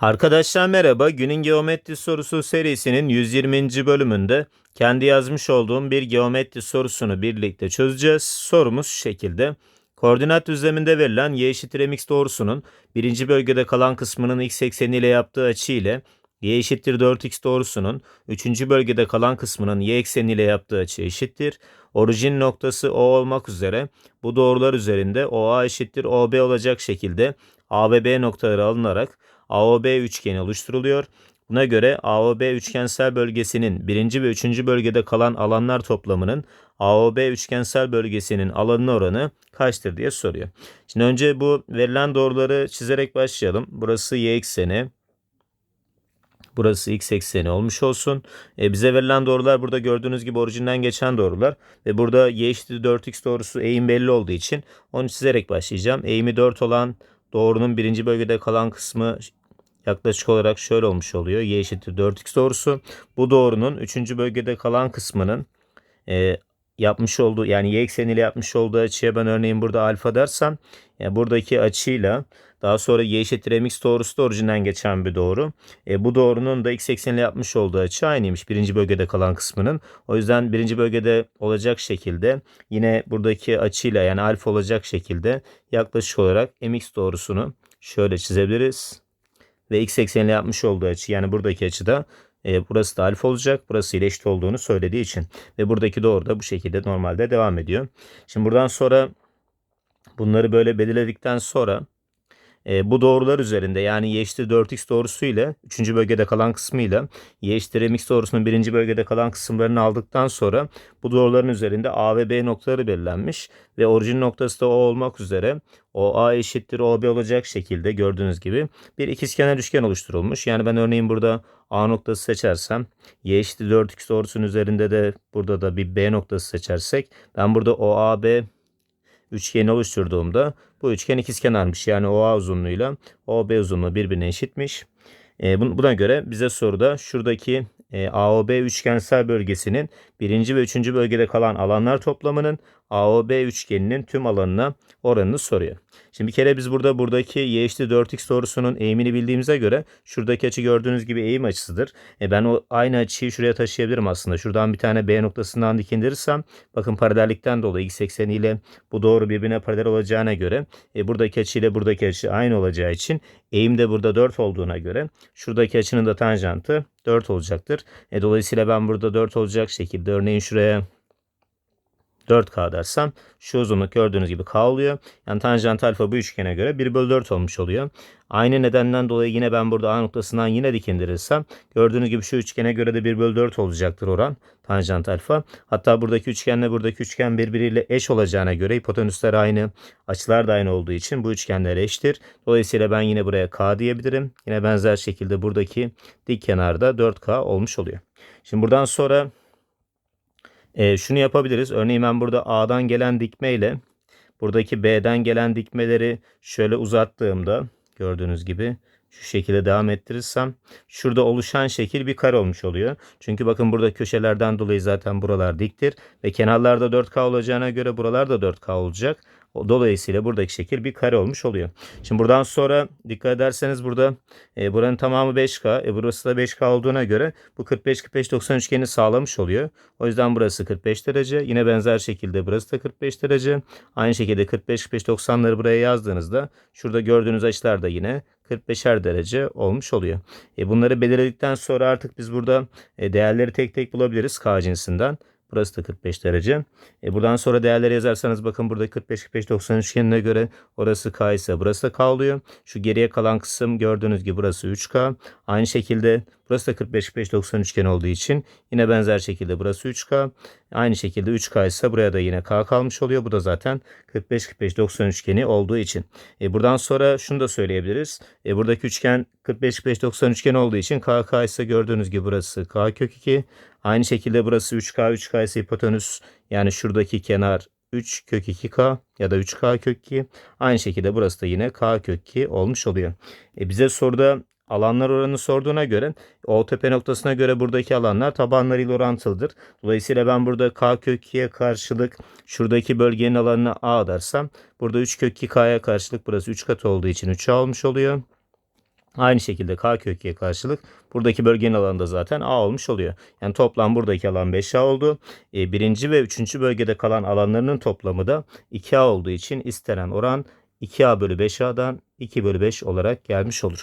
Arkadaşlar merhaba. Günün geometri sorusu serisinin 120. bölümünde kendi yazmış olduğum bir geometri sorusunu birlikte çözeceğiz. Sorumuz şu şekilde. Koordinat düzleminde verilen y eşittir mx doğrusunun birinci bölgede kalan kısmının x ekseni ile yaptığı açı ile y eşittir 4x doğrusunun üçüncü bölgede kalan kısmının y ekseni ile yaptığı açı eşittir. Orijin noktası O olmak üzere bu doğrular üzerinde OA eşittir OB olacak şekilde A ve B noktaları alınarak AOB üçgeni oluşturuluyor. Buna göre AOB üçgensel bölgesinin birinci ve üçüncü bölgede kalan alanlar toplamının AOB üçgensel bölgesinin alanına oranı kaçtır diye soruyor. Şimdi önce bu verilen doğruları çizerek başlayalım. Burası y ekseni. Burası x ekseni olmuş olsun. E, bize verilen doğrular burada gördüğünüz gibi orijinden geçen doğrular. Ve burada y eşittir 4x doğrusu eğim belli olduğu için onu çizerek başlayacağım. Eğimi 4 olan doğrunun birinci bölgede kalan kısmı yaklaşık olarak şöyle olmuş oluyor. Y eşittir 4x doğrusu. Bu doğrunun üçüncü bölgede kalan kısmının e, yapmış olduğu yani y ekseniyle yapmış olduğu açıya ben örneğin burada alfa dersem yani buradaki açıyla daha sonra y eşittir mx doğrusu da orijinden geçen bir doğru. E, bu doğrunun da x ekseniyle yapmış olduğu açı aynıymış birinci bölgede kalan kısmının. O yüzden birinci bölgede olacak şekilde yine buradaki açıyla yani alfa olacak şekilde yaklaşık olarak mx doğrusunu şöyle çizebiliriz. Ve x ekseniyle yapmış olduğu açı yani buradaki açıda e, burası da alfa olacak. Burası ile eşit olduğunu söylediği için. Ve buradaki doğru da bu şekilde normalde devam ediyor. Şimdi buradan sonra bunları böyle belirledikten sonra e, bu doğrular üzerinde yani y eşittir 4x doğrusu ile 3. bölgede kalan kısmıyla y eşittir mx doğrusunun 1. bölgede kalan kısımlarını aldıktan sonra bu doğruların üzerinde a ve b noktaları belirlenmiş ve orijin noktası da o olmak üzere o a eşittir ob olacak şekilde gördüğünüz gibi bir ikizkenar üçgen oluşturulmuş. Yani ben örneğin burada a noktası seçersem y eşittir 4x doğrusunun üzerinde de burada da bir b noktası seçersek ben burada o a b üçgeni oluşturduğumda bu üçgen ikizkenarmış. Yani OA uzunluğuyla OB uzunluğu birbirine eşitmiş. E, buna göre bize soruda şuradaki e, AOB üçgensel bölgesinin birinci ve üçüncü bölgede kalan alanlar toplamının AOB üçgeninin tüm alanına oranını soruyor. Şimdi bir kere biz burada buradaki y eşittir 4x doğrusunun eğimini bildiğimize göre şuradaki açı gördüğünüz gibi eğim açısıdır. E ben o aynı açıyı şuraya taşıyabilirim aslında. Şuradan bir tane B noktasından dik indirirsem bakın paralellikten dolayı x ekseni ile bu doğru birbirine paralel olacağına göre e, buradaki açı ile buradaki açı aynı olacağı için eğim de burada 4 olduğuna göre şuradaki açının da tanjantı 4 olacaktır. E, dolayısıyla ben burada 4 olacak şekilde örneğin şuraya 4K dersem şu uzunluk gördüğünüz gibi K oluyor. Yani tanjant alfa bu üçgene göre 1 bölü 4 olmuş oluyor. Aynı nedenden dolayı yine ben burada A noktasından yine dik indirirsem gördüğünüz gibi şu üçgene göre de 1 bölü 4 olacaktır oran tanjant alfa. Hatta buradaki üçgenle buradaki üçgen birbiriyle eş olacağına göre hipotenüsler aynı açılar da aynı olduğu için bu üçgenler eşittir. Dolayısıyla ben yine buraya K diyebilirim. Yine benzer şekilde buradaki dik kenarda 4K olmuş oluyor. Şimdi buradan sonra e, şunu yapabiliriz. Örneğin ben burada A'dan gelen dikme ile buradaki B'den gelen dikmeleri şöyle uzattığımda gördüğünüz gibi şu şekilde devam ettirirsem şurada oluşan şekil bir kare olmuş oluyor. Çünkü bakın burada köşelerden dolayı zaten buralar diktir ve kenarlarda 4K olacağına göre buralar da 4K olacak. Dolayısıyla buradaki şekil bir kare olmuş oluyor. Şimdi buradan sonra dikkat ederseniz burada e, buranın tamamı 5K. E, burası da 5K olduğuna göre bu 45-45-90 üçgeni sağlamış oluyor. O yüzden burası 45 derece. Yine benzer şekilde burası da 45 derece. Aynı şekilde 45-45-90'ları buraya yazdığınızda şurada gördüğünüz açılar da yine 45'er derece olmuş oluyor. E, bunları belirledikten sonra artık biz burada e, değerleri tek tek bulabiliriz K cinsinden. Burası da 45 derece. E buradan sonra değerleri yazarsanız bakın burada 45 45 90 üçgenine göre orası K ise burası da K oluyor. Şu geriye kalan kısım gördüğünüz gibi burası 3K. Aynı şekilde burası da 45 45 90 üçgen olduğu için yine benzer şekilde burası 3K. Aynı şekilde 3K ise buraya da yine K kalmış oluyor. Bu da zaten 45 45 90 üçgeni olduğu için. E buradan sonra şunu da söyleyebiliriz. E buradaki üçgen 45 45 90 üçgen olduğu için KK ise gördüğünüz gibi burası K kök 2. Aynı şekilde burası 3K 3K ise hipotenüs yani şuradaki kenar 3 kök 2K ya da 3K kök 2. Aynı şekilde burası da yine K kök 2 olmuş oluyor. E bize soruda alanlar oranını sorduğuna göre o tepe noktasına göre buradaki alanlar tabanlarıyla orantılıdır. Dolayısıyla ben burada K kök 2'ye karşılık şuradaki bölgenin alanına A dersem burada 3 kök 2K'ya karşılık burası 3 kat olduğu için 3A olmuş oluyor. Aynı şekilde k kök y'ye karşılık buradaki bölgenin alanı da zaten a olmuş oluyor. Yani toplam buradaki alan 5a oldu. E, birinci ve üçüncü bölgede kalan alanlarının toplamı da 2a olduğu için istenen oran 2a bölü 5a'dan 2 bölü 5 olarak gelmiş olur.